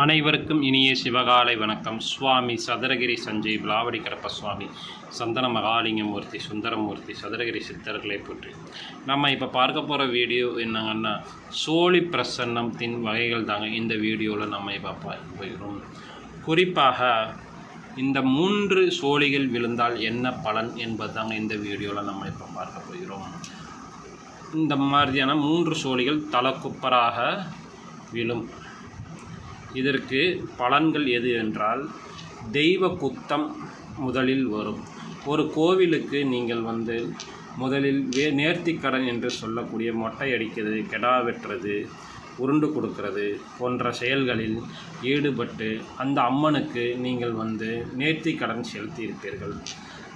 அனைவருக்கும் இனிய சிவகாலை வணக்கம். சுவாமி சதுரகிரி சஞ்சய் விலாவடி கரப்ப சுவாமி சந்தன மகாலிங்கமூர்த்தி சுந்தரமூர்த்தி சதுரகிரி சித்தர்களை பற்றி. நம்ம இப்போ பார்க்க போகிற வீடியோ என்னங்கன்னா சோழி பிரசன்னத்தின் வகைகள் தாங்க இந்த வீடியோவில் நம்ம இப்போ பார்க்க குறிப்பாக இந்த மூன்று சோழிகள் விழுந்தால் என்ன பலன் என்பது தாங்க இந்த வீடியோவில் நம்ம இப்போ பார்க்க போகிறோம். இந்த மாதிரியான மூன்று சோழிகள் தலக்குப்பராக விழும். இதற்கு பலன்கள் எது என்றால் தெய்வ குத்தம் முதலில் வரும். ஒரு கோவிலுக்கு நீங்கள் வந்து முதலில் வே நேர்த்திக்கடன் என்று சொல்லக்கூடிய மொட்டை அடிக்கிறது கெடா வெட்டுறது உருண்டு கொடுக்கிறது போன்ற செயல்களில் ஈடுபட்டு அந்த அம்மனுக்கு நீங்கள் வந்து நேர்த்திக்கடன் செலுத்தியிருப்பீர்கள்.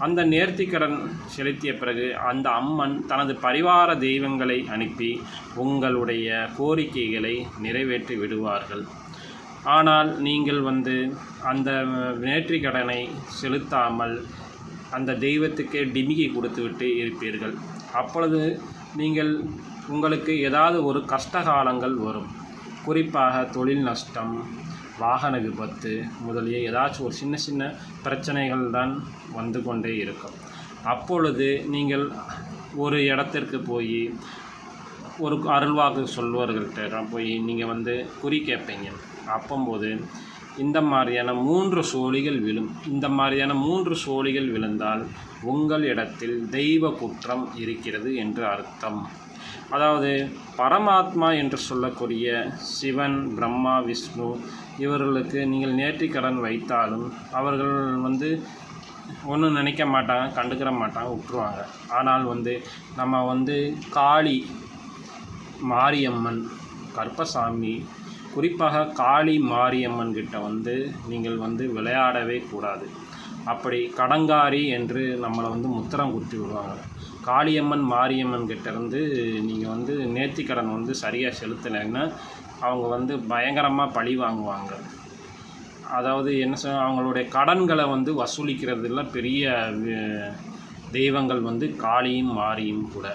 அந்த நேர்த்திக்கடன் செலுத்திய பிறகு அந்த அம்மன் தனது பரிவார தெய்வங்களை அனுப்பி உங்களுடைய கோரிக்கைகளை நிறைவேற்றி விடுவார்கள். ஆனால் நீங்கள் வந்து அந்த நேர்த்தி கடனை செலுத்தாமல் அந்த தெய்வத்துக்கே டிமிகி கொடுத்துவிட்டு இருப்பீர்கள். அப்பொழுது நீங்கள் உங்களுக்கு ஏதாவது ஒரு கஷ்டகாலங்கள் வரும். குறிப்பாக தொழில் நஷ்டம் வாகன விபத்து முதலிய ஏதாச்சும் ஒரு சின்ன சின்ன பிரச்சனைகள் தான் வந்து கொண்டே இருக்கும். அப்பொழுது நீங்கள் ஒரு இடத்திற்கு போய் ஒரு அருள்வாக்கு சொல்வர்கள்ட்ட போய் நீங்கள் வந்து குறி கேட்பீங்க அப்போம்போது இந்த மாதிரியான மூன்று சோழிகள் விழும் இந்த மாதிரியான மூன்று சோழிகள் விழுந்தால் உங்கள் இடத்தில் தெய்வ குற்றம் இருக்கிறது என்று அர்த்தம். அதாவது பரமாத்மா என்று சொல்லக்கூடிய சிவன் பிரம்மா விஷ்ணு இவர்களுக்கு நீங்கள் நேர்த்திக்கடன் வைத்தாலும் அவர்கள் வந்து ஒன்றும் நினைக்க மாட்டாங்க கண்டுக்கிற மாட்டாங்க விட்டுருவாங்க ஆனால் வந்து நம்ம வந்து காளி மாரியம்மன் கற்பசாமி குறிப்பாக காளி மாரியம்மன் கிட்ட வந்து நீங்கள் வந்து விளையாடவே கூடாது. அப்படி கடங்காரி என்று நம்மளை வந்து முத்திரம் குத்தி விடுவாங்க. காளியம்மன் மாரியம்மன் கிட்ட இருந்து நீங்கள் வந்து நேர்த்திக்கடன் வந்து சரியாக செலுத்தலைன்னா அவங்க வந்து பயங்கரமாக பழி வாங்குவாங்க. அதாவது என்ன சொல் அவங்களுடைய கடன்களை வந்து வசூலிக்கிறதுல பெரிய தெய்வங்கள் வந்து காளியும் மாரியும் கூட.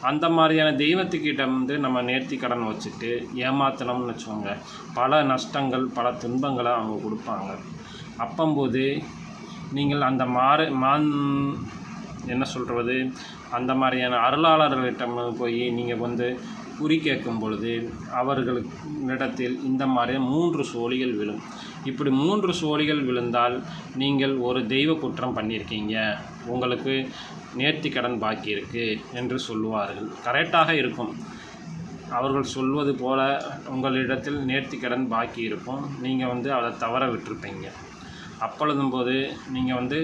அந்த மாதிரியான தெய்வத்துக்கிட்ட வந்து நம்ம நேர்த்தி கடன் வச்சுட்டு ஏமாத்தணும்னு வச்சுக்கோங்க. பல நஷ்டங்கள் பல துன்பங்களை அவங்க கொடுப்பாங்க. அப்பம்போது நீங்கள் அந்த மாறு மான் என்ன சொல்கிறது அந்த மாதிரியான அருளாளர்கள்ட்ட போய் நீங்கள் வந்து குறி கேட்கும் பொழுது அவர்களிடத்தில் இந்த மாதிரி மூன்று சோழிகள் விழும். இப்படி மூன்று சோழிகள் விழுந்தால் நீங்கள் ஒரு தெய்வ குற்றம் பண்ணியிருக்கீங்க. உங்களுக்கு நேர்த்தி கடன் பாக்கி இருக்கு என்று சொல்லுவார்கள். கரெக்டாக இருக்கும். அவர்கள் சொல்வது போல உங்களிடத்தில் நேர்த்தி கடன் பாக்கி இருக்கும். நீங்கள் வந்து அதை தவற விட்டிருப்பீங்க. அப்பொழுதும் போது நீங்கள் வந்து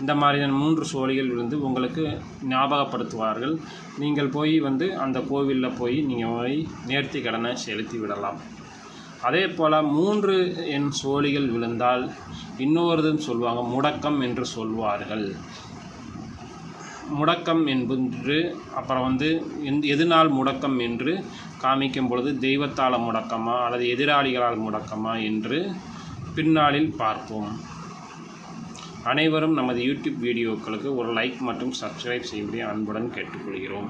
இந்த மாதிரியான மூன்று சோழிகள் விழுந்து உங்களுக்கு ஞாபகப்படுத்துவார்கள். நீங்கள் போய் வந்து அந்த கோவிலில் போய் நீங்கள் போய் நேர்த்தி கடனை செலுத்தி விடலாம். அதே போல் மூன்று எண் சோழிகள் விழுந்தால் இன்னொருதும் சொல்லுவாங்க முடக்கம் என்று சொல்வார்கள். முடக்கம் என்பது அப்புறம் வந்து எந் எதனால் முடக்கம் என்று காமிக்கும் பொழுது தெய்வத்தால் முடக்கமா அல்லது எதிராளிகளால் முடக்கமா என்று பின்னாளில் பார்ப்போம். அனைவரும் நமது யூடியூப் வீடியோக்களுக்கு ஒரு லைக் மற்றும் சப்ஸ்கிரைப் செய்யும்படி அன்புடன் கேட்டுக்கொள்கிறோம்.